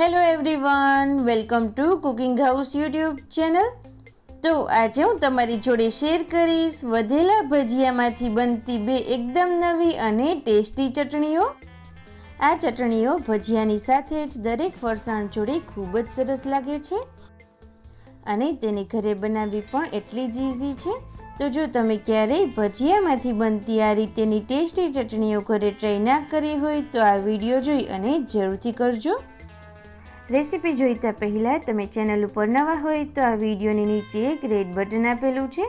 Hello everyone, welcome to cooking house YouTube channel. તો આજે હું તમારી જોડે શેર કરીશ વધેલા ભજીયામાંથી બનતી બે એકદમ નવી અને ટેસ્ટી ચટણીઓ. આ ચટણીઓ ભજીયાની સાથે જ દરેક ફરસાણ જોડે ખૂબ જ સરસ લાગે છે. અને તેને ઘરે બનાવવી પણ એટલી જ ઇઝી છે. તો જો તમે ક્યારેય ભજીયામાંથી બનતી આ રીતેની ટેસ્ટી ચટણીઓ ઘરે ટ્રાય ના કરી હોય તો આ વીડિયો જોઈ અને જરૂરથી કરજો. રેસીપી જોઈતા પહેલાં તમે ચેનલ ઉપર નવા હોય તો આ વિડીયોની નીચે એક રેડ બટન આપેલું છે.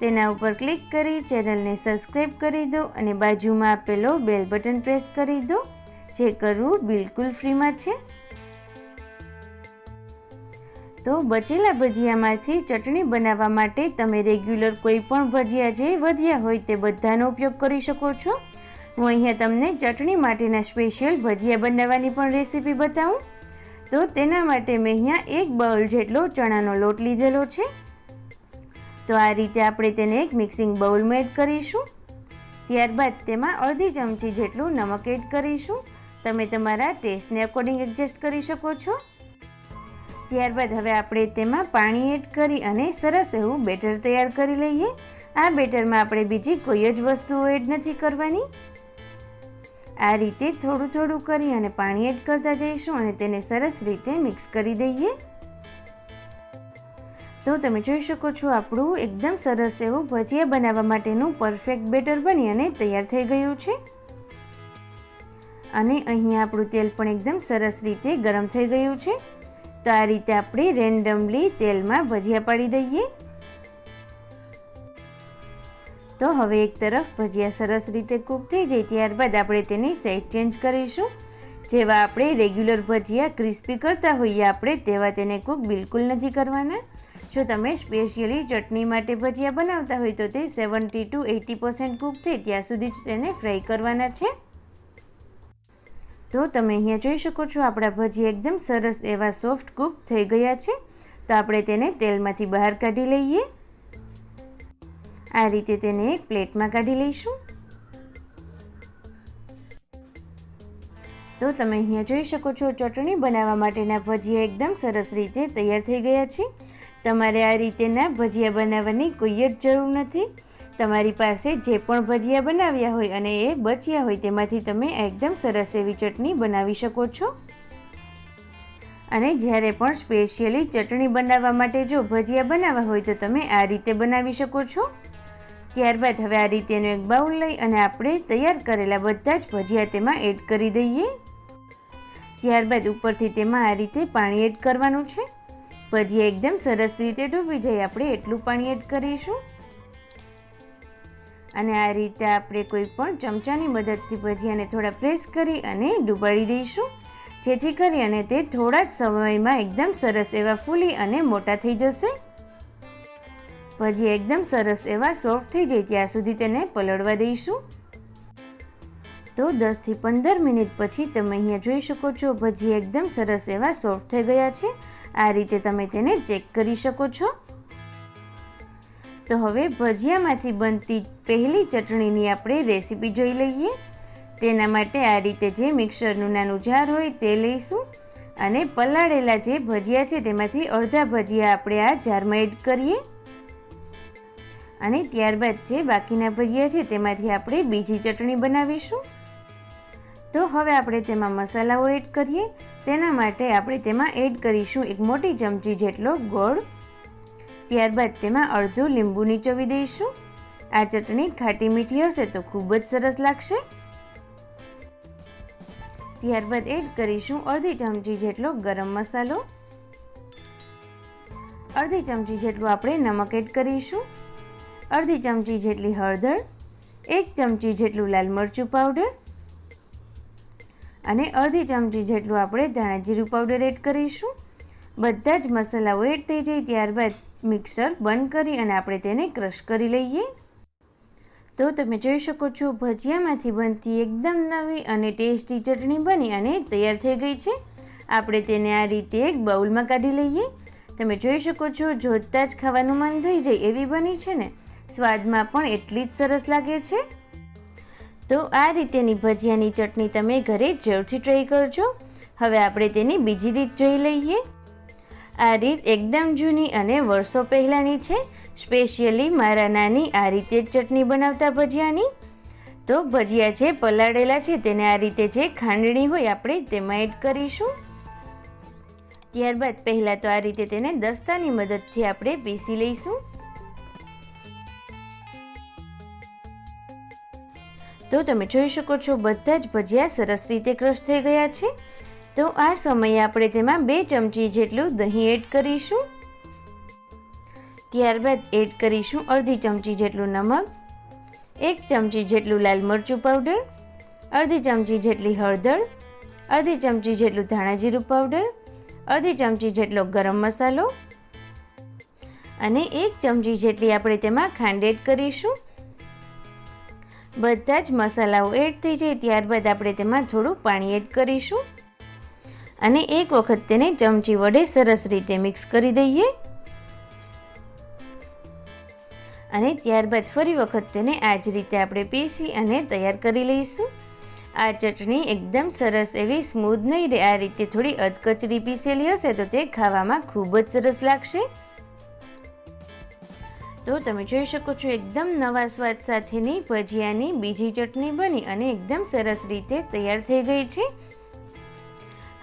તેના ઉપર ક્લિક કરી ચેનલને સબસ્ક્રાઈબ કરી દો અને બાજુમાં આપેલો બેલ બટન પ્રેસ કરી દો, જે કરવું બિલકુલ ફ્રીમાં છે. તો બચેલા ભજીયામાંથી ચટણી બનાવવા માટે તમે રેગ્યુલર કોઈ પણ ભજીયા જે વધ્યા હોય તે બધાનો ઉપયોગ કરી શકો છો. હું અહીંયા તમને ચટણી માટેના સ્પેશિયલ ભજીયા બનાવવાની પણ રેસીપી બતાવું. તો તેના માટે મેં અહીંયા એક બાઉલ જેટલો ચણાનો લોટ લીધેલો છે. તો આ રીતે આપણે તેને એક મિક્સિંગ બાઉલમાં એડ કરીશું. ત્યારબાદ તેમાં અડધી ચમચી જેટલું નમક એડ કરીશું. તમે તમારા ટેસ્ટને અકોર્ડિંગ એડજસ્ટ કરી શકો છો. ત્યારબાદ હવે આપણે તેમાં પાણી એડ કરી અને સરસ એવું બેટર તૈયાર કરી લઈએ. આ બેટરમાં આપણે બીજી કોઈ જ વસ્તુઓ એડ નથી કરવાની. આ રીતે થોડું થોડું કરી અને પાણી એડ કરતા જઈશું અને તેને સરસ રીતે મિક્સ કરી દઈએ. તો તમે જોઈ શકો છો, આપણું એકદમ સરસ એવું ભજીયા બનાવવા માટેનું પરફેક્ટ બેટર બની અને તૈયાર થઈ ગયું છે. અને અહીં આપણું તેલ પણ એકદમ સરસ રીતે ગરમ થઈ ગયું છે. તો આ રીતે આપણે રેન્ડમલી તેલમાં ભજીયા પાડી દઈએ. તો હવે એક તરફ ભજીયા સરસ રીતે કૂક થઈ જાય ત્યારબાદ આપણે તેની સાઈડ ચેન્જ કરીશું. જેવા આપણે રેગ્યુલર ભજીયા ક્રિસ્પી કરતા હોઈએ આપણે, તેવા તેને કૂક બિલકુલ નથી કરવાના. જો તમે સ્પેશિયલી ચટણી માટે ભજીયા બનાવતા હોય તો તે seventy to eighty percent cook થાય ત્યાં સુધી જ તેને ફ્રાય કરવાના છે. તો તમે અહીંયા જોઈ શકો છો આપણા ભજીયા એકદમ સરસ એવા સોફ્ટ કૂક થઈ ગયા છે. તો આપણે તેને તેલમાંથી બહાર કાઢી લઈએ. આ રીતે તેને એક પ્લેટમાં કાઢી લઈશું. તો તમે અહીંયા જોઈ શકો છો, ચટણી બનાવવા માટેના ભજીયા એકદમ સરસ રીતે તૈયાર થઈ ગયા છે. તમારે આ રીતેના ભજીયા બનાવવાની કોઈ જ જરૂર નથી. તમારી પાસે જે પણ ભજીયા બનાવ્યા હોય અને એ બચ્યા હોય તેમાંથી તમે એકદમ સરસ એવી ચટણી બનાવી શકો છો. અને જ્યારે પણ સ્પેશિયલી ચટણી બનાવવા માટે જો ભજીયા બનાવવા હોય તો તમે આ રીતે બનાવી શકો છો. ત્યારબાદ હવે આ રીતેનું એક બાઉલ લઈ અને આપણે તૈયાર કરેલા બધા જ ભજીયા તેમાં એડ કરી દઈએ. ત્યારબાદ ઉપરથી તેમાં આ રીતે પાણી એડ કરવાનું છે. ભજીયા એકદમ સરસ રીતે ડૂબી જાય, આપણે એટલું પાણી એડ કરીશું. અને આ રીતે આપણે કોઈ પણ ચમચાની મદદથી ભજીયાને થોડા પ્રેસ કરી અને ડૂબાડી દઈશું. જેથી કરી અને તે થોડા જ સમયમાં એકદમ સરસ એવા ફૂલી અને મોટા થઈ જશે. ભજી એકદમ સરસ એવા સોફ્ટ થઈ જાય ત્યાં સુધી તેને પલળવા દઈશું. તો દસથી પંદર મિનિટ પછી તમે અહીંયા જોઈ શકો છો ભજી એકદમ સરસ એવા સોફ્ટ થઈ ગયા છે. આ રીતે તમે તેને ચેક કરી શકો છો. તો હવે ભજીયામાંથી બનતી પહેલી ચટણીની આપણે રેસીપી જોઈ લઈએ. તેના માટે આ રીતે જે મિક્સરનું નાનું જાર હોય તે લઈશું અને પલાળેલા જે ભજીયા છે તેમાંથી અડધા ભજીયા આપણે આ જારમાં એડ કરીએ. અને ત્યારબાદ જે બાકીના ભજીયા છે તેમાંથી આપણે બીજી ચટણી બનાવીશું. તો હવે આપણે તેમાં મસાલાઓ એડ કરીએ. તેના માટે આપણે તેમાં એડ કરીશું એક મોટી ચમચી જેટલો ગોળ. ત્યારબાદ તેમાં અડધું લીંબુ નીચોવી દઈશું. આ ચટણી ખાટી મીઠી હશે તો ખૂબ જ સરસ લાગશે. ત્યારબાદ એડ કરીશું અડધી ચમચી જેટલો ગરમ મસાલો. અડધી ચમચી જેટલું આપણે નમક એડ કરીશું. અડધી ચમચી જેટલી હળદર, એક ચમચી જેટલું લાલ મરચું પાવડર અને અડધી ચમચી જેટલું આપણે ધાણા જીરું પાવડર એડ કરીશું. બધા જ મસાલાઓ એડ થઈ જાય ત્યારબાદ મિક્સર બંધ કરી અને આપણે તેને ક્રશ કરી લઈએ. તો તમે જોઈ શકો છો, ભજીયામાંથી બનતી એકદમ નવી અને ટેસ્ટી ચટણી બની અને તૈયાર થઈ ગઈ છે. આપણે તેને આ રીતે એક બાઉલમાં કાઢી લઈએ. તમે જોઈ શકો છો, જોતાં જ ખાવાનું મન થઈ જાય એવી બની છે ને. સ્વાદમાં પણ એટલી જ સરસ લાગે છે. તો આ રીતેની ભજીયાની ચટણી તમે ઘરે જરૂરથી ટ્રાય કરજો. હવે આપણે તેની બીજી રીત જોઈ લઈએ. આ રીત એકદમ જૂની અને વર્ષો પહેલાંની છે. સ્પેશિયલી મારા નાની આ રીતે જ ચટણી બનાવતા ભજીયાની. તો ભજીયા છે પલાળેલા છે તેને આ રીતે જે ખાંડણી હોય આપણે તેમાં એડ કરીશું. ત્યારબાદ પહેલાં તો આ રીતે તેને દસ્તાની મદદથી આપણે પીસી લઈશું. તો તમે જોઈ શકો છો, બધા જ ભજીયા સરસ રીતે ક્રશ થઈ ગયા છે. તો આ સમયે આપણે તેમાં બે ચમચી જેટલું દહીં એડ કરીશું. ત્યારબાદ એડ કરીશું અડધી ચમચી જેટલું નમક, એક ચમચી જેટલું લાલ મરચું પાવડર અડધી ચમચી જેટલી હળદર, અડધી ચમચી જેટલું ધાણા જીરું પાવડર અડધી ચમચી જેટલો ગરમ મસાલો અને એક ચમચી જેટલી આપણે તેમાં ખાંડ એડ કરીશું. બધા જ મસાલાઓ એડ થઈ જાય ત્યારબાદ આપણે તેમાં થોડું પાણી એડ કરીશું. અને એક વખત તેને ચમચી વડે સરસ રીતે મિક્સ કરી દઈએ. અને ત્યારબાદ ફરી વખત તેને આ જ રીતે આપણે પીસી અને તૈયાર કરી લઈશું. આ ચટણી એકદમ સરસ એવી સ્મૂધ નહીં રહે, આ રીતે થોડી અધકચરી પીસેલી હશે તો તે ખાવામાં ખૂબ જ સરસ લાગશે. તો તમે જોઈ શકો છો, એકદમ નવા સ્વાદ સાથેની ભજીયાની બીજી ચટણી બની અને એકદમ સરસ રીતે તૈયાર થઈ ગઈ છે.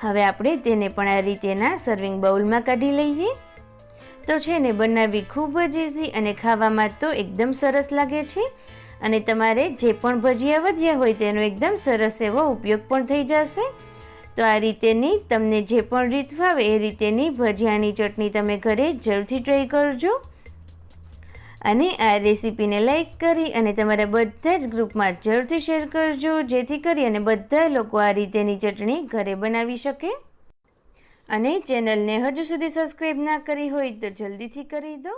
હવે આપણે તેને પણ આ રીતેના સર્વિંગ બાઉલમાં કાઢી લઈએ. તો છે ને, બનાવવી ખૂબ જ ઇઝી અને ખાવામાં તો એકદમ સરસ લાગે છે. અને તમારે જે પણ ભજીયા વધ્યા હોય તેનો એકદમ સરસ એવો ઉપયોગ પણ થઈ જશે. તો આ રીતેની તમને જે પણ રીત ફાવે એ રીતેની ભજીયાની ચટણી તમે ઘરે જરૂરથી ટ્રાય કરજો. અને આ રેસીપીને લાઇક કરી અને તમારા બધા જ ગ્રુપમાં જરૂરથી શેર કરજો, જેથી કરી અને બધા લોકો આ રીતેની ચટણી ઘરે બનાવી શકે. અને ચેનલને હજુ સુધી સબસ્ક્રાઈબ ના કરી હોય તો જલ્દીથી કરી દો.